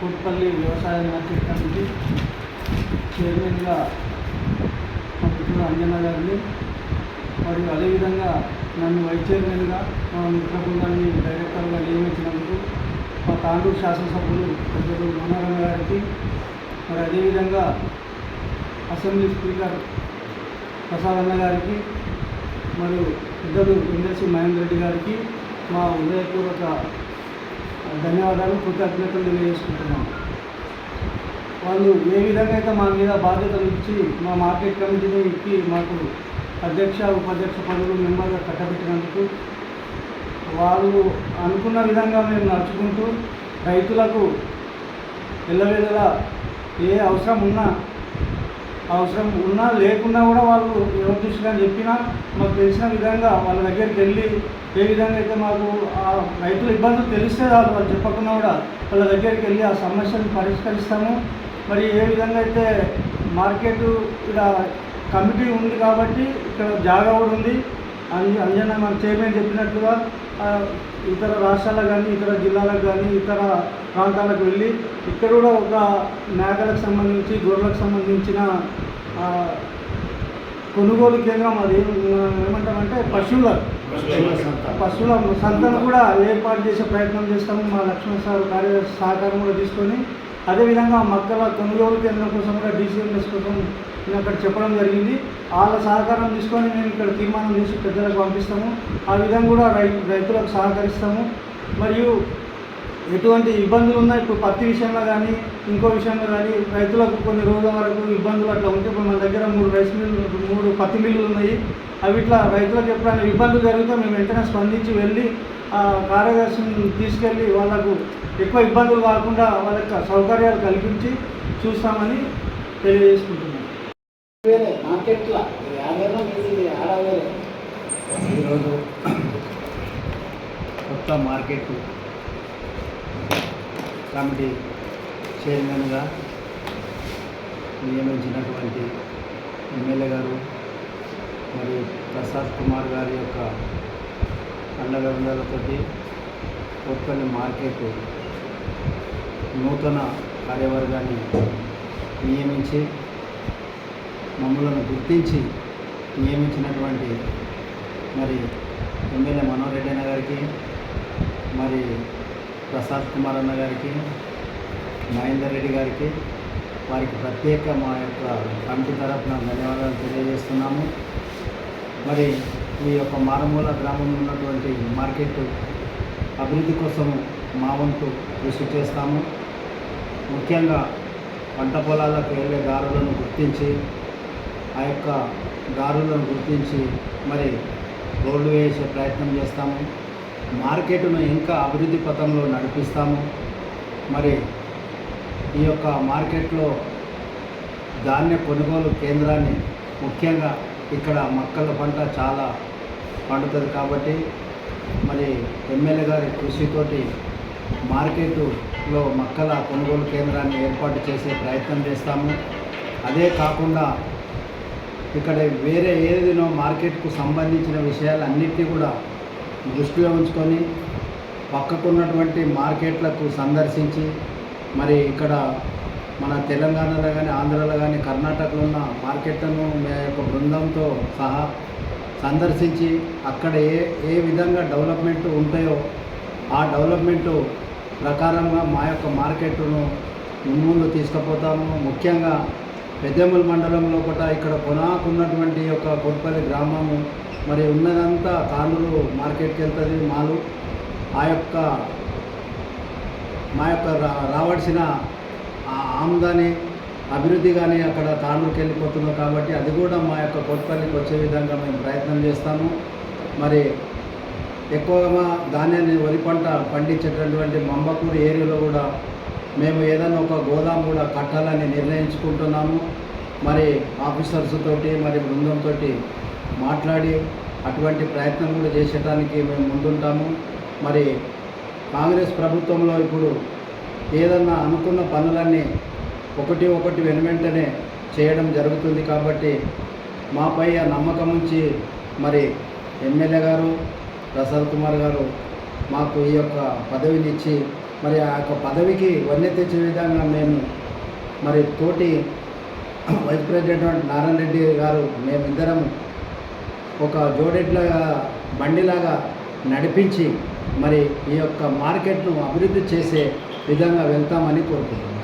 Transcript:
కోట్పల్లి వ్యవసాయ market committee చైర్మన్గా మా అంజన గారిని. మరియు అదేవిధంగా నన్ను వైస్ చైర్మన్గా మా మిత్ర బృందాన్ని డైరెక్టర్గా నియమించినందుకు మా తాండూరు శాసనసభ్యులు పెద్దలు మనోరమ గారికి మరి అదేవిధంగా అసెంబ్లీ స్పీకర్ ప్రసాదన్న గారికి మరియు పెద్దలు ఎమ్మెల్సీ మహేందర్ రెడ్డి గారికి మా హృదయపూర్వక ధన్యవాదాలు కృతజ్ఞతలు తెలియజేసుకుంటున్నాం. వాళ్ళు ఏ విధంగా అయితే మా మీద బాధ్యతలు ఇచ్చి మా మార్కెట్ కమిటీని ఇచ్చి మాకు అధ్యక్ష ఉపాధ్యక్ష పదవులు మెంబర్గా కట్టబెట్టినందుకు వాళ్ళు అనుకున్న విధంగా మేము నడుచుకుంటూ రైతులకు ఎల్లవేళలా ఏ అవసరం ఉన్నా అవసరం ఉన్నా లేకున్నా కూడా వాళ్ళు ఎవరు దృష్టిగా చెప్పినా మాకు తెలిసిన విధంగా వాళ్ళ దగ్గరికి వెళ్ళి ఏ విధంగా అయితే మాకు ఆ రైతుల ఇబ్బందులు తెలిస్తే చాలు వాళ్ళు చెప్పకుండా కూడా వాళ్ళ దగ్గరికి వెళ్ళి ఆ సమస్యను పరిష్కరిస్తాము. మరి ఏ విధంగా అయితే మార్కెట్ ఇక్కడ కమిటీ ఉంది కాబట్టి ఇక్కడ జాగా కూడా ఉంది. అంజన మన చైర్మన్ చెప్పినట్లుగా ఇతర రాష్ట్రాలకు కానీ ఇతర జిల్లాలకు కానీ ఇతర ప్రాంతాలకు వెళ్ళి ఇక్కడ కూడా ఒక మేకలకు సంబంధించి గొర్రెలకు సంబంధించిన కొనుగోలు కేంద్రం అది. ఏమంటామంటే పశువుల పశువుల సంతను కూడా ఏర్పాటు చేసే ప్రయత్నం చేస్తాము. మా లక్ష్మణ సార్ కార్య సహకారం కూడా తీసుకొని అదేవిధంగా మక్కల కొనుగోలు కేంద్రం కోసం కూడా డీసీఎంఎస్ కోసం నేను అక్కడ చెప్పడం జరిగింది. వాళ్ళ సహకారం తీసుకొని మేము ఇక్కడ తీర్మానం చేసి పెద్దలకు పంపిస్తాము. ఆ విధంగా కూడా రై రైతులకు సహకరిస్తాము. మరియు ఎటువంటి ఇబ్బందులు ఉన్నాయి ఇప్పుడు పత్తి విషయంలో కానీ ఇంకో విషయంలో కానీ రైతులకు కొన్ని రోజుల వరకు ఇబ్బందులు అట్లా ఉంటే ఇప్పుడు మన దగ్గర మూడు రైస్ మిల్లు మూడు పత్తి మిల్లులు ఉన్నాయి. అవి ఇట్లా రైతులకు ఎప్పుడైనా ఇబ్బందులు జరిగితే మేము వెంటనే స్పందించి వెళ్ళి కార్యదర్శిని తీసుకెళ్ళి వాళ్ళకు ఎక్కువ ఇబ్బందులు కాకుండా వాళ్ళ యొక్క సౌకర్యాలు కల్పించి చూస్తామని తెలియజేసుకుంటున్నాం. వేరే మార్కెట్లో యాభైలో మీది ఆడ వేరే. ఈరోజు కొత్త మార్కెట్ కమిటీ చైర్మన్గా నియమించినటువంటి ఎమ్మెల్యే గారు మరియు ప్రసాద్ కుమార్ గారి యొక్క అండగండలతోటి కోట్పల్లి మార్కెట్ నూతన కార్యవర్గాన్ని నియమించి మమ్మలను గుర్తించి నియమించినటువంటి మరి ఎమ్మెల్యే మనోహర్ రెడ్డి అన్న గారికి మరి ప్రసాద్ కుమార్ అన్న గారికి మహేందర్ రెడ్డి గారికి వారికి ప్రత్యేక మా యొక్క కమిటీ తరఫున ధన్యవాదాలు తెలియజేస్తున్నాము. మరి ఈ యొక్క మారుమూల గ్రామంలో ఉన్నటువంటి మార్కెట్ అభివృద్ధి కోసము మా వంతు కృషి చేస్తాము. ముఖ్యంగా పంట పొలాలకు వెళ్ళే దారులను గుర్తించి ఆ యొక్క దారులను గుర్తించి మరి రోడ్లు వేసే ప్రయత్నం చేస్తాము. మార్కెట్ను ఇంకా అభివృద్ధి పథంలో నడిపిస్తాము. మరి ఈ యొక్క మార్కెట్లో ధాన్య కొనుగోలు కేంద్రాన్ని ముఖ్యంగా ఇక్కడ మక్కల పంట చాలా పండుతుంది కాబట్టి మరి ఎమ్మెల్యే గారి కృషితోటి మార్కెట్లో మక్కల కొనుగోలు కేంద్రాన్ని ఏర్పాటు చేసే ప్రయత్నం చేస్తాము. అదే కాకుండా ఇక్కడ వేరే ఏదైనా మార్కెట్కు సంబంధించిన విషయాలన్నిటినీ కూడా దృష్టిలో ఉంచుకొని పక్కకున్నటువంటి మార్కెట్లకు సందర్శించి మరి ఇక్కడ మన తెలంగాణలో కానీ ఆంధ్రాలో కానీ కర్ణాటకలో ఉన్న మార్కెట్లను మా యొక్క బృందంతో సహా సందర్శించి అక్కడ ఏ ఏ విధంగా డెవలప్మెంట్ ఉంటాయో ఆ డెవలప్మెంట్ ప్రకారంగా మా యొక్క మార్కెట్ను ముందు తీసుకుపోతాము. ముఖ్యంగా పెద్దెమ్మల మండలం లోపల ఇక్కడ కొనాకున్నటువంటి యొక్క కొట్పల్లి గ్రామము మరి ఉన్నదంతా తాండూరు మార్కెట్కి వెళ్తుంది. మాలు ఆ యొక్క మా యొక్క రా- రావాల్సిన ఆ ఆమ్దాని అభివృద్ధి కానీ అక్కడ తాండ్రుకి వెళ్ళిపోతుంది కాబట్టి అది కూడా మా యొక్క కొట్పల్లికి వచ్చే విధంగా మేము ప్రయత్నం చేస్తాము. మరి ఎక్కువగా ధాన్యాన్ని వరి పంట పండించేటటువంటి మంబకూరు ఏరియాలో కూడా మేము ఏదైనా ఒక గోదాం కూడా కట్టాలని నిర్ణయించుకుంటున్నాము. మరి ఆఫీసర్స్ తోటి మరి బృందంతో మాట్లాడి అటువంటి ప్రయత్నం కూడా చేసేటానికి మేము ముందుంటాము. మరి కాంగ్రెస్ ప్రభుత్వంలో ఇప్పుడు ఏదన్నా అనుకున్న పనులన్నీ ఒకటి ఒకటి వెనువెంటనే చేయడం జరుగుతుంది కాబట్టి మాపై ఆ నమ్మకం ఉంచి మరి ఎమ్మెల్యే గారు ప్రసాద్ కుమార్ గారు మాకు ఈ యొక్క పదవిని ఇచ్చి మరి ఆ యొక్క పదవికి వన్య తెచ్చే విధంగా మేము మరి తోటి వైస్ ప్రెసిడెంట్ నారాయణ రెడ్డి గారు మేమిద్దరం ఒక జోడెడ్ల బండిలాగా నడిపించి మరి ఈ యొక్క మార్కెట్ను అభివృద్ధి చేసే విధంగా వెళ్తామని కోరుకుంటున్నాం.